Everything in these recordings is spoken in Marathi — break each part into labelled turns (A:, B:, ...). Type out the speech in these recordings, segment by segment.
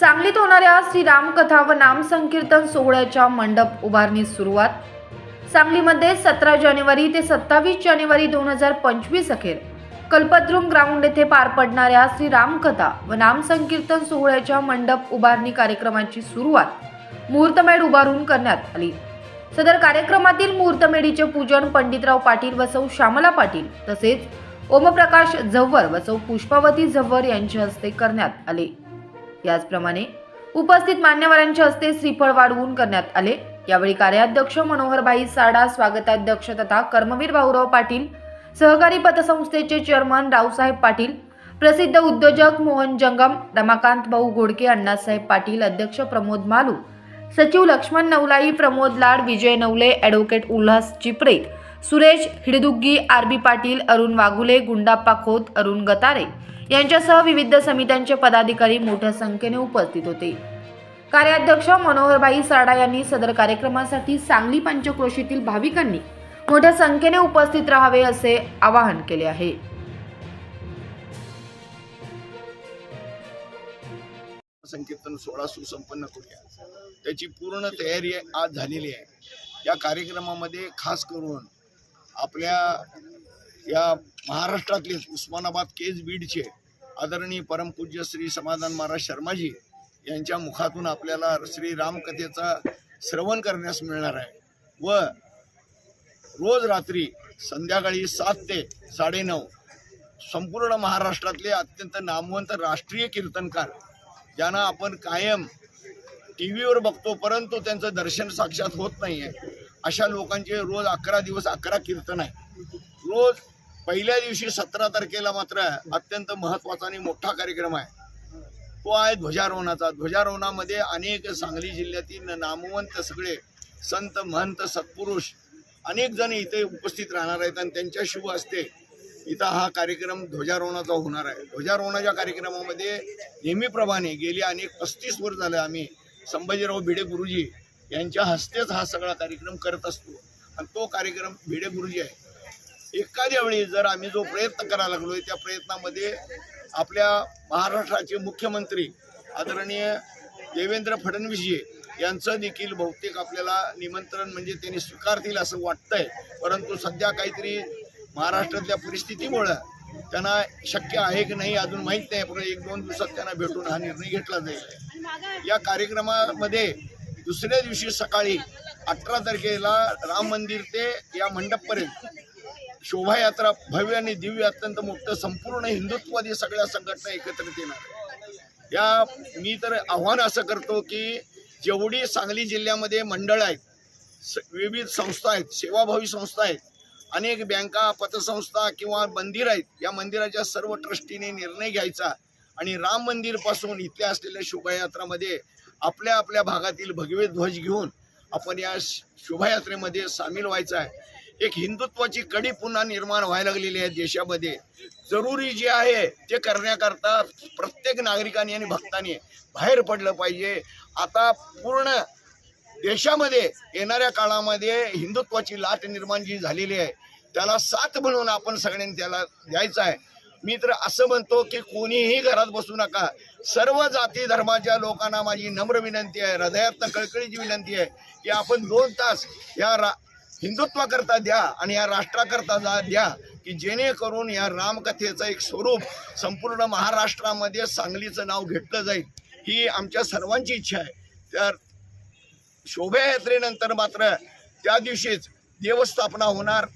A: सांगलीत होणाऱ्या श्री रामकथा व नामसंकीर्तन सोहळ्याच्या मंडप उभारणी सुरुवात. सांगलीमध्ये सतरा जानेवारी ते सत्तावीस जानेवारी दोन हजार पंचवीस अखेर. कल्पद्रुम ग्राउंड येथे पार पडणाऱ्या श्री रामकथा व नामसंकीर्तन सोहळ्याच्या मंडप उभारणी कार्यक्रमाची सुरुवात मुहूर्तमेढ उभारून करण्यात आली. सदर कार्यक्रमातील मुहूर्तमेढीचे पूजन पंडितराव पाटील व सौ श्यामला पाटील तसेच ओमप्रकाश झव्वर व सौ पुष्पावती झव्वर यांच्या हस्ते करण्यात आले. याचप्रमाणे उपस्थित मान्यवरांच्या हस्ते श्रीफळ वाढवून करण्यात आले. यावेळी कार्याध्यक्ष मनोहरभाई साडा स्वागताध्यक्ष तथा कर्मवीर भाऊराव पाटील सहकारी पतसंस्थेचे चेअरमन रावसाहेब पाटील प्रसिद्ध उद्योजक मोहन जंगम रमाकांत भाऊ घोडके अण्णासाहेब पाटील अध्यक्ष प्रमोद मालू सचिव Laxman Navlai Pramod Lad Vijay Navale advocate Ulhas Chipre Suresh Hiddugi R B Patil Arun Waghule Gundappa Khot Arun Gatare यांच्यासह विविध समित्यांचे पदाधिकारी मोठ्या संख्येने उपस्थित होते. कार्याध्यक्ष मनोहरबाई साडा यांनी सदर कार्यक्रमासाठी सांगली पंचक्रोशीतील भाविकांनी मोठ्या संख्येने उपस्थित राहावे असे आवाहन केले आहे.
B: संकीर्तन सोहळा सुसंपन्न करूया. त्याची पूर्ण तयारी आज झालेली आहे. या कार्यक्रमामध्ये खास करून आपल्या या महाराष्ट्रातले उस्मानाबाद केज बीडचे आदरणीय परमपूज्य श्री समाधान महाराज शर्माजी यांच्या मुखातून आपल्याला श्री रामकथेचा श्रवण करण्यास मिळणार आहे. व रोज रात्री संध्याकाळी सात ते साडेनऊ संपूर्ण महाराष्ट्रातले अत्यंत नामवंत राष्ट्रीय कीर्तनकार ज्यांना आपण कायम टी व्हीवर बघतो परंतु त्यांचं दर्शन साक्षात होत नाही आहे अशा लोकांचे रोज अकरा दिवस अकरा कीर्तन आहे. रोज पहिल्या दिवशी सतरा तारखेला मात्र अत्यंत महत्त्वाचा आणि मोठा कार्यक्रम आहे. तो आहे ध्वजारोहणाचा. ध्वजारोहणामध्ये अनेक सांगली जिल्ह्यातील नामवंत सगळे संत महंत सत्पुरुष अनेक जण इथे उपस्थित राहणार आहेत आणि त्यांच्या शुभ असते इथं हा कार्यक्रम ध्वजारोहणाचा होणार आहे. ध्वजारोहणाच्या कार्यक्रमामध्ये नेहमीप्रमाणे गेली अनेक पस्तीस वर्ष झालं आम्ही संभाजीराव भिडे गुरुजी यांच्या हस्तेच हा सगळा कार्यक्रम करत असतो. आणि तो कार्यक्रम भिडे गुरुजी आहे. एखाद्या वेळी जर आम्ही जो प्रयत्न करायला लागलोय त्या प्रयत्नामध्ये आपल्या महाराष्ट्राचे मुख्यमंत्री आदरणीय देवेंद्र फडणवीसजी यांचं देखील बहुतेक आपल्याला निमंत्रण म्हणजे त्यांनी स्वीकारतील असं वाटतंय. परंतु सध्या काहीतरी महाराष्ट्रातल्या परिस्थितीमुळं त्यांना शक्य आहे की नाही अजून माहीत नाही. पण एक दोन दिवसात त्यांना भेटून हा निर्णय घेतला जाईल. या कार्यक्रमामध्ये दुसऱ्या दिवशी सकाळी अठरा तारखेला राम मंदिर ते या मंडपपर्यंत शोभायात्रा भव्य आणि दिव्य अत्यंत मोठं संपूर्ण हिंदुत्ववादी सगळ्या संघटना एकत्रित येणार या मी तर आव्हान असं करतो की जेवढी सांगली जिल्ह्यामध्ये मंडळ आहेत स- विविध संस्था आहेत सेवाभावी संस्था आहेत अनेक बँका पतसंस्था किंवा मंदिर आहेत या मंदिराच्या सर्व ट्रस्टीने निर्णय घ्यायचा आणि राम मंदिरपासून इथल्या असलेल्या शोभायात्रामध्ये आपल्या आपल्या भागातील भगवे ध्वज घेऊन आपण या शोभायात्रेमध्ये सामील व्हायचं आहे. एक हिंदुत्वाची कडी पुन्हा निर्माण व्हायला लागलेली आहे देशामध्ये. जरुरी जे आहे ते करण्याकरता प्रत्येक नागरिकांनी आणि भक्तांनी बाहेर पडलं पाहिजे. आता पूर्ण देशामध्ये येणाऱ्या काळामध्ये हिंदुत्वाची लाट निर्माण जी झालेली आहे त्याला साथ म्हणून आपण सगळ्यांनी त्याला द्यायचं आहे. मी तर असं म्हणतो की कोणीही घरात बसू नका. सर्व जाती धर्माच्या लोकांना माझी नम्र विनंती आहे हृदयातनं कळकळीची विनंती आहे की आपण दोन तास या रा हिंदुत्वाकरता द्या आणि या राष्ट्राकरता जा द्या की जेणेकरून या रामकथेचं एक स्वरूप संपूर्ण महाराष्ट्रामध्ये सांगलीचं नाव घेतलं जाईल. ही आमच्या सर्वांची इच्छा आहे. तर शोभायात्रेनंतर मात्र त्या दिवशीच देवस्थापना होणार.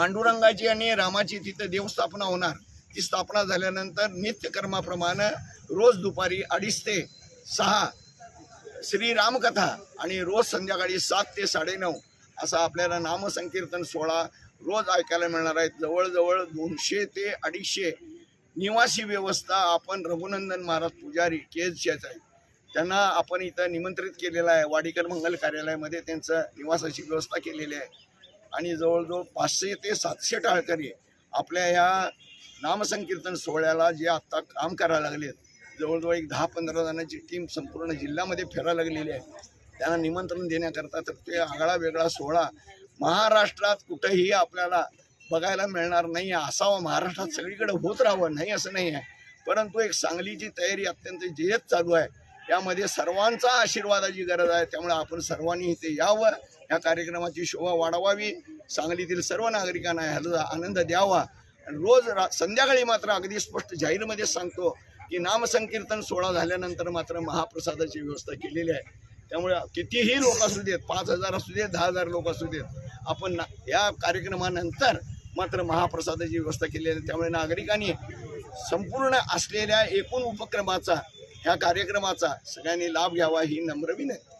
B: पांडुरंगाची आणि रामाची तिथं देवस्थापना होणार. ती स्थापना झाल्यानंतर नित्यकर्माप्रमाणे रोज दुपारी अडीच ते सहा श्रीरामकथा आणि रोज संध्याकाळी सात ते साडेनऊ असा आपल्याला नामसंकीर्तन सोहळा रोज ऐकायला मिळणार आहे. जवळजवळ दोनशे ते अडीचशे निवासी व्यवस्था आपण रघुनंदन महाराज पुजारी केजच्याच आहे त्यांना आपण इथं निमंत्रित केलेलं आहे. वाडीकर मंगल कार्यालयामध्ये त्यांचं निवासाची व्यवस्था केलेली आहे. आणि जवळजवळ पाचशे ते सातशे टाळकरी आपल्या या नामसंकीर्तन सोहळ्याला जे आत्ता काम करायला लागलेत जवळजवळ एक दहा पंधरा जणांची टीम संपूर्ण जिल्ह्यामध्ये फिरायला लागलेली आहे. त्यांना निमंत्रण देण्याकरता तर ते आगळा वेगळा सोहळा महाराष्ट्रात कुठेही आपल्याला बघायला मिळणार नाही आहे असावं महाराष्ट्रात सगळीकडे होत राहावं नाही असं नाही आहे. परंतु एक सांगलीची तयारी अत्यंत जयत चालू आहे. यामध्ये सर्वांचा आशीर्वादाची गरज आहे. त्यामुळे आपण सर्वांनी इथे यावं. या कार्यक्रमाची शोभा वाढवावी. सांगलीतील सर्व नागरिकांना ह्याचा आनंद द्यावा. आणि रोज रा संध्याकाळी मात्र अगदी स्पष्ट जाहीरमध्ये सांगतो की नामसंकीर्तन सोहळा झाल्यानंतर मात्र महाप्रसादाची व्यवस्था केलेली आहे. त्यामुळे कितीही लोक असू देत पाच हजार असू देत दहा हजार लोक असू देत आपण ना या कार्यक्रमानंतर मात्र महाप्रसादाची व्यवस्था केलेली आहे. त्यामुळे नागरिकांनी संपूर्ण असलेल्या एकूण उपक्रमाचा ह्या कार्यक्रमाचा सगळ्यांनी लाभ घ्यावा ही नम्र विनंती.